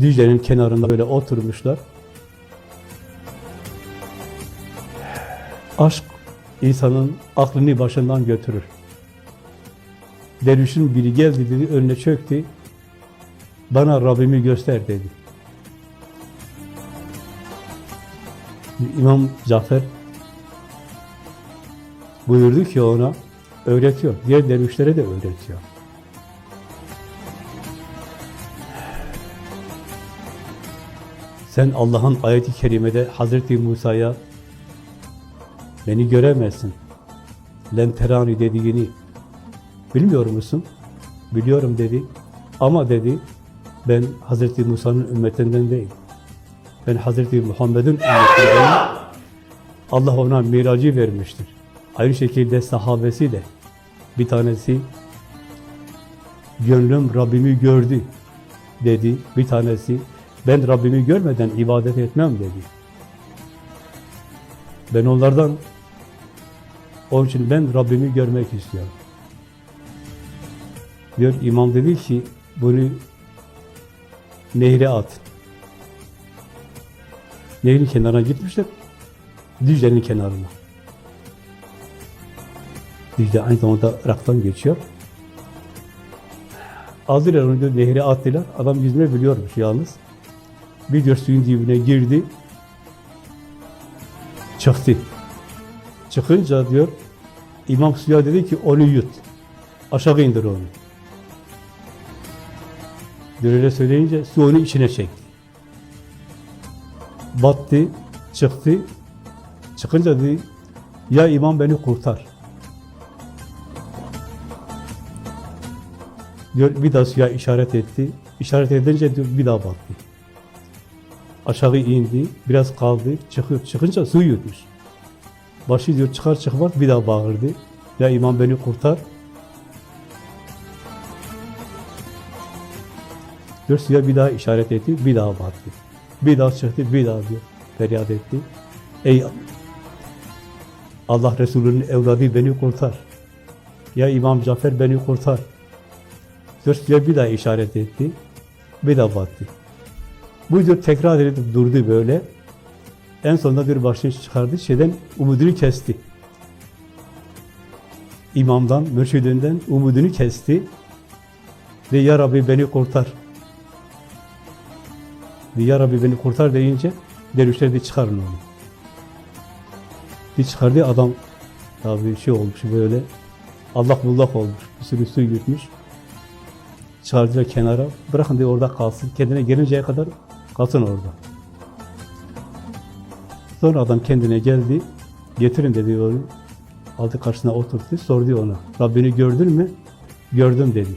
Dicle'nin kenarında böyle oturmuşlar. Aşk insanın aklını başından götürür. Dervişin biri geldi dedi, önüne çöktü. Bana Rabbimi göster dedi. İmam Cafer buyurdu ki ona, öğretiyor. Diğer dervişlere de öğretiyor. Sen Allah'ın ayeti kerimede Hazreti Musa'ya beni göremezsin. Lenterani dediğini bilmiyor musun? Biliyorum dedi. Ama dedi ben Hazreti Musa'nın ümmetinden değil. Ben Hazreti Muhammed'in ümmetindenim. Allah ona miracı vermiştir. Aynı şekilde sahabesi de bir tanesi gönlüm Rabbimi gördü dedi. Bir tanesi ben Rabbimi görmeden ibadet etmem dedi. Ben onlardan onun için ben Rabbimi görmek istiyorum. Diyor imam dedi ki bunu nehre at. Nehrin kenarına gitmişler. Dicle'nin kenarına. Dicle aynı zamanda Irak'tan geçiyor. Aldılar onu diyor, nehre attılar. Adam yüzme biliyormuş yalnız. Bir diyor suyun dibine girdi. Çıktı. Çıkınca diyor İmam suya dedi ki onu yut. Aşağı indir onu. Diyor öyle söyleyince su onu içine çekti. Battı, çıktı. Çıkınca dedi ya imam beni kurtar. Diyor bir daha suya işaret etti. İşaret edince diyor bir daha battı. Aşağı indi, biraz kaldı, çıkıyor. Çıkınca su yutmuş. Başı diyor çıkar çıkmaz bir daha bağırdı. Ya imam beni kurtar. Diyor suya bir daha işaret etti, bir daha battı. Bir daha çıktı, bir daha diyor feryat etti. Ey Allah Resulü'nün evladı beni kurtar. Ya İmam Cafer beni kurtar. Diyor suya bir daha işaret etti, bir daha battı. Bu diyor tekrar edip durdu böyle. En sonunda bir başını çıkardı, şeyden umudunu kesti. İmamdan, mürşidinden umudunu kesti. Ve Ya Rabbi beni kurtar. Ve Ya Rabbi beni kurtar deyince dervişler de çıkarın onu. Bir çıkardı adam tabii şey olmuş böyle allak bullak olmuş. Bir sürü su yutmuş. Çağırdılar kenara. Bırakın diye orada kalsın. Kendine gelinceye kadar kalsın orada. Sonra adam kendine geldi. Getirin dedi onu. Aldı karşısına oturdu. Sordu ona. Rabbini gördün mü? Gördüm dedi.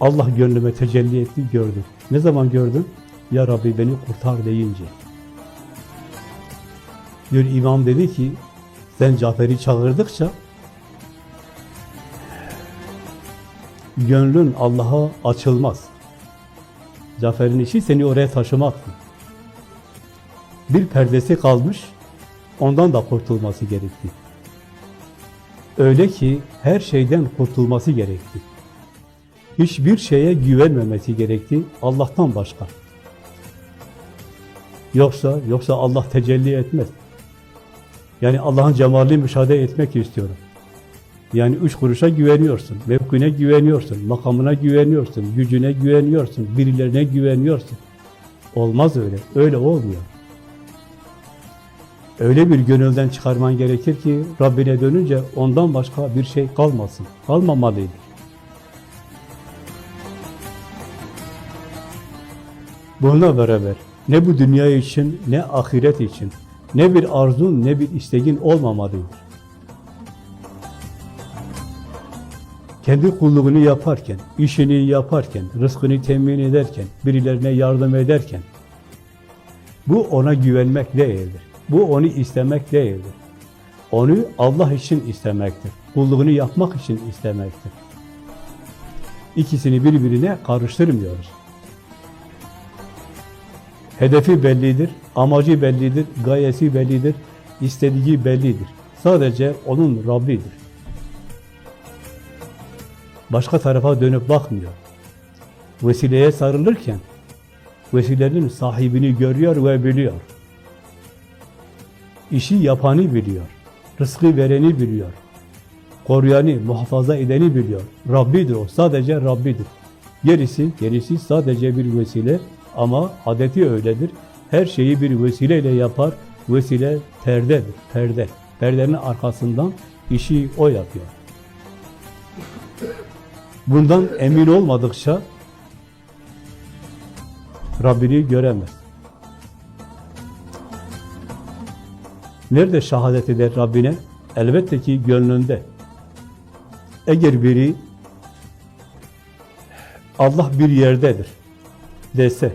Allah gönlüme tecelli etti, gördüm. Ne zaman gördün? Ya Rabbi beni kurtar deyince. Diyor imam dedi ki, sen Cafer'i çağırdıkça gönlün Allah'a açılmaz. Cafer'in işi seni oraya taşımaktı. Bir perdesi kalmış, ondan da kurtulması gerekti. Öyle ki her şeyden kurtulması gerekti. Hiçbir şeye güvenmemesi gerekti Allah'tan başka. Yoksa yoksa Allah tecelli etmez. Yani Allah'ın cemalini müşahede etmek istiyorum. Yani üç kuruşa güveniyorsun, mevkine güveniyorsun, makamına güveniyorsun, gücüne güveniyorsun, birilerine güveniyorsun. Olmaz öyle, öyle olmuyor. Öyle bir gönülden çıkarman gerekir ki Rabbine dönünce ondan başka bir şey kalmasın, kalmamalıydı. Bununla beraber ne bu dünya için ne ahiret için ne bir arzun ne bir isteğin olmamalıdır. Kendi kulluğunu yaparken, işini yaparken, rızkını temin ederken, birilerine yardım ederken bu ona güvenmek değildir. Bu onu istemek değildir. Onu Allah için istemektir. Kulluğunu yapmak için istemektir. İkisini birbirine karıştırmıyoruz. Hedefi bellidir, amacı bellidir, gayesi bellidir, istediği bellidir. Sadece onun Rabbidir. Başka tarafa dönüp bakmıyor. Vesileye sarılırken vesilenin sahibini görüyor ve biliyor. İşi yapanı biliyor. Rızkı vereni biliyor. Koruyanı, muhafaza edeni biliyor. Rabbidir o. Sadece Rabbidir. Gerisi, gerisi sadece bir vesile ama adeti öyledir. Her şeyi bir vesileyle yapar. Vesile perdedir, perde. Perdenin arkasından işi o yapıyor. Bundan emin olmadıkça Rabbini göremez. Nerede şehadet eder Rabbine? Elbette ki gönlünde. Eğer biri Allah bir yerdedir dese,